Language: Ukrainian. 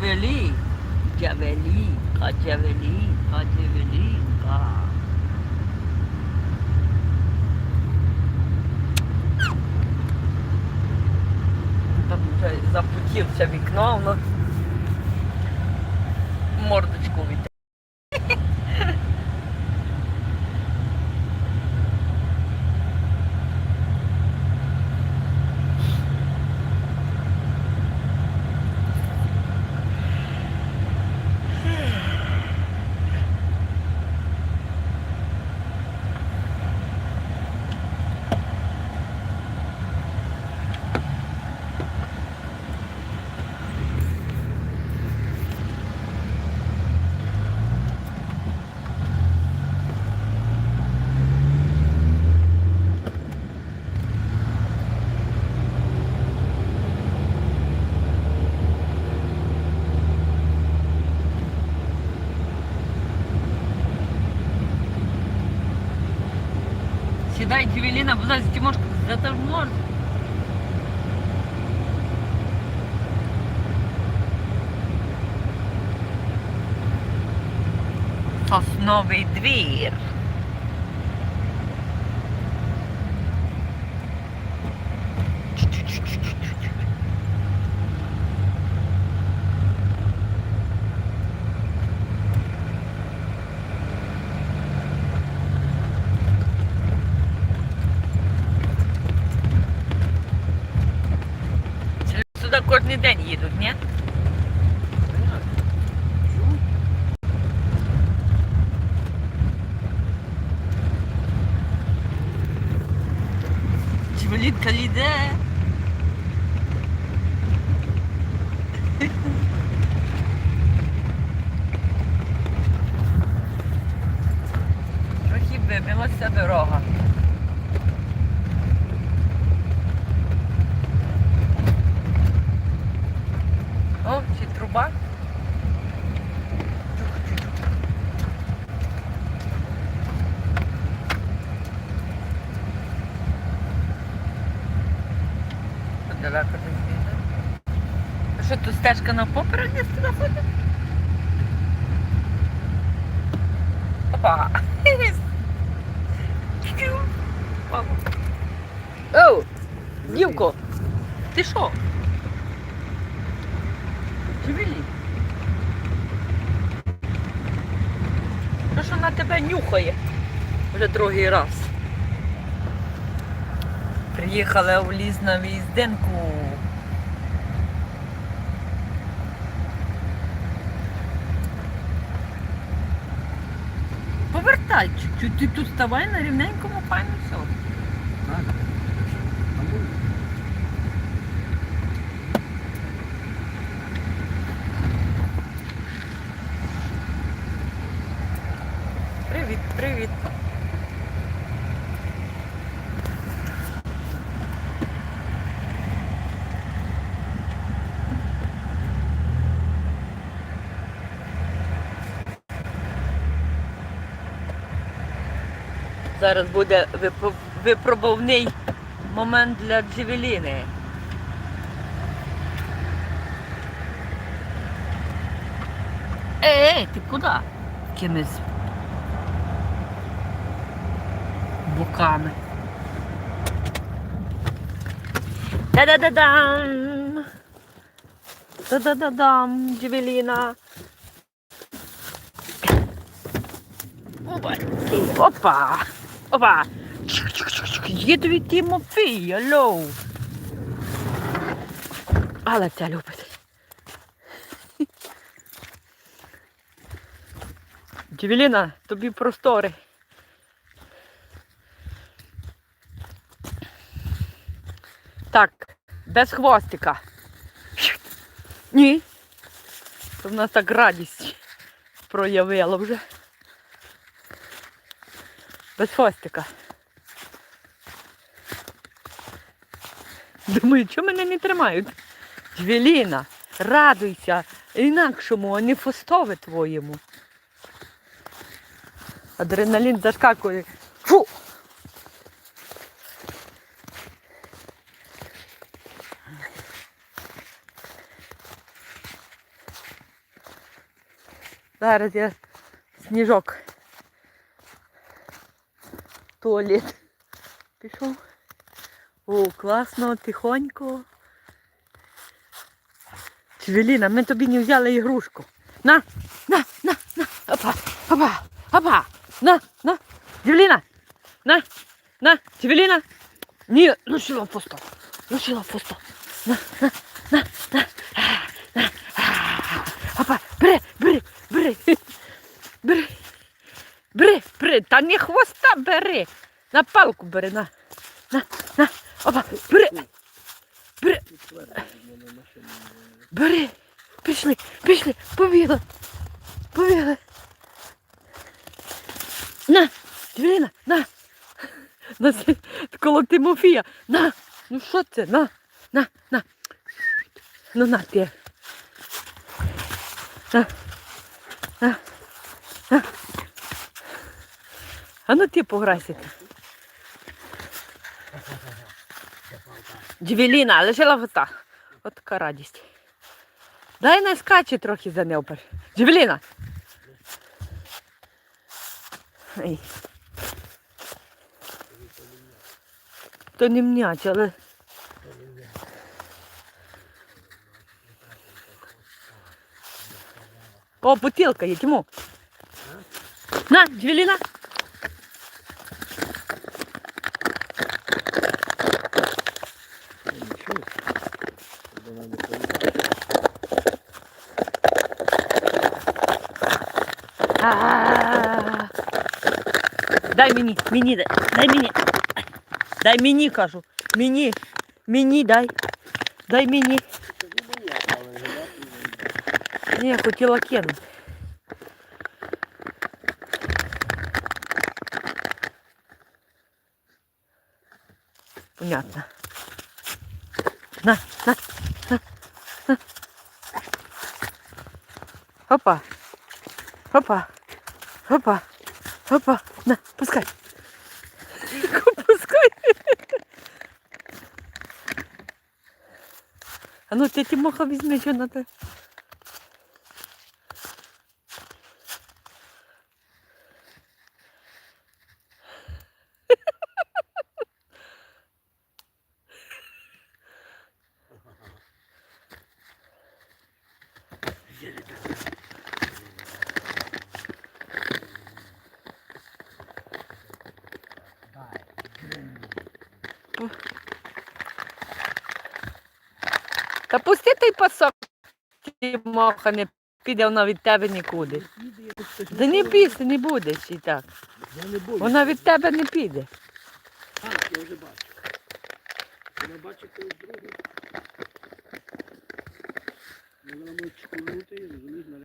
Джевелі. Джавелінка, Джавелінка, Джавелінка. Там вже запутівся вікно, воно мордочку від. Сідай, Велина, бо зараз Тимошка затормозить. Сосновий двір. Це Сюди кожен день їдуть, ні? Джевелінка ліде. Трохи вибилася дорога. О, чи труба? Далеко не їде. А що тут стежка на поперек десь туди ходить? Опа! Оу! Дівко! Ти що? Джевелі. Що ж вона тебе нюхає вже другий раз. Приїхали в ліс на в'їздинку. Повертай чуть-чуть, ти тут ставай на рівненькому пані все. Привіт, привіт. Зараз буде випро- випробувний момент для Джевеліни. Ей, ти куди? Кимось боками. Та-да-да-дам! Та-да-да-дам, Джевеліна. Опа! Є тобі Тімофій, алло! Але це любить. Джевеліна, тобі простори. Так, без хвостика. Ні. Це в нас так радість проявила вже. Без хвостика. Думаю, чому мене не тримають? Джвеліна, радуйся інакшому, а не фостове твоєму. Адреналін заскакує. Фу! Зараз я сніжок. Туалет. Пішов. О, класно, тихонько. Чвеліна, ми тобі не взяли ігрушку. На, на, на, на. Опа, опа, опа. На, на. Джевеліна, на, на, Джевеліна. Ні, лишила фосто. Лишила фосто. На, на, на, на. на. Опа, бери, бери. Бери. Бери, та не хвоста бери. На палку бери, на. На, на. Опа, бери. Бери. Бери. Пішли, пішли, побігли. Побігли. На, Джевеліна, на. На коло Тимофія. На. Ну що це? На, на, на. Ну на ти. На. На. А ну ти пограйся. Джевеліна, лишила вота. От така радість. Дай не скаче трохи за нею. Джевеліна. То не м'яч, але. О, бутилка є, Тиму. На, Джевеліна. А-а-а. Дай мені, мені дай, дай мені. Дай мені, кажу. Мені. Мені дай. Дай мені. Ні, я хотіла кинути. Понятно. На, на, на, на. Опа. Опа. Опа. Опа. На, пускай. Пускай. А ну ти Тимоха візьми, що на те. Та пусти той пасок. Тимоха не піде вона від тебе нікуди. Да не бійся, не буде і так. Я. Вона від тебе не піде. Так, я вже бачу. Вона бачить когось другого. Вона може чкурнути, розумієш,